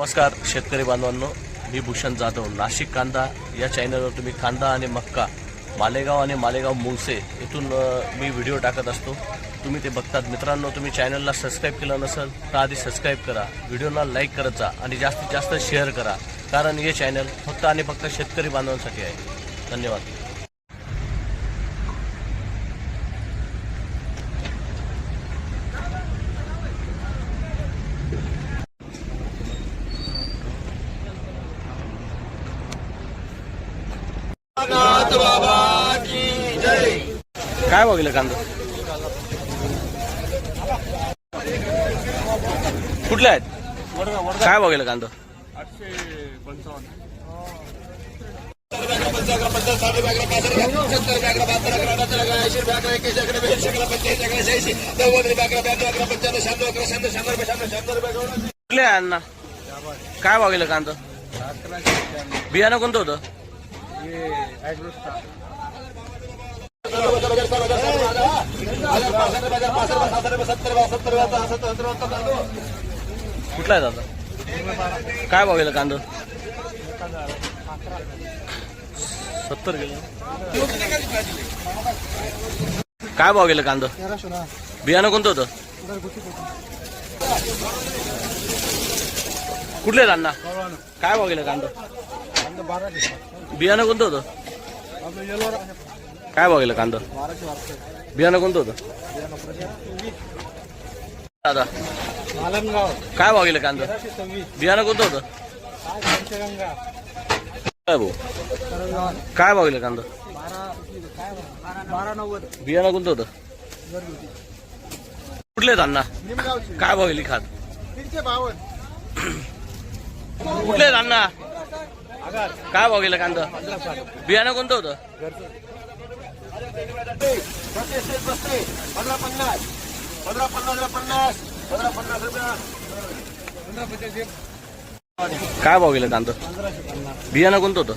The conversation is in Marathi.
नमस्कार शेतकरी बांधवांनो. मी भूषण जाधव. नाशिक कांदा या चॅनलवर तुम्ही कांदा आणि मक्का मालेगाव आणि मालेगाव मुंगसे इथून मी व्हिडिओ टाकत असतो. तुम्ही ते बघतात. मित्रांनो तुम्ही चॅनलला सबस्क्राईब केलं नसेल तर आधी सबस्क्राईब करा. व्हिडिओला लाईक करत जा आणि जास्तीत जास्त शेअर करा. कारण हे चॅनल फक्त आणि फक्त शेतकरी बांधवांसाठी आहे. धन्यवाद. काय बघितलं कांदा? कुठले आहेत? काय बघितलं कांदा? कुठले आहे अण्णा? काय बघितलं कांदा? बियाणं कोणतं होतं? कुठला आहे दादा? काय भाव गेलं कांदा? सत्तर गेलं. काय भाव गेलं कांदा? बियाणं कोणतं होतं? कुठले आहेत काय भाव गेलं कांदा? बियाणं कोणतं होतं? काय भाव गेलं कांदा? बियाणं कोणतं होतं? दादा काय भाव गेलं कांदा? बियाणं कोणतं होतं? काय भाऊ? काय भाव गेलं कांदा? बियाणं कोणतं होतं? कुठले धान्ना? काय भाव गेली खात? कुठले धान्ना? काय भाव गेलं कांदा? बियाणं कोणतं होतं? पंधरा पन्नास पंधरा पन्नास पन्नास पंधरा पन्नास रुपया. काय भाव गेलं कांदा बियाणं कोणतं होतं?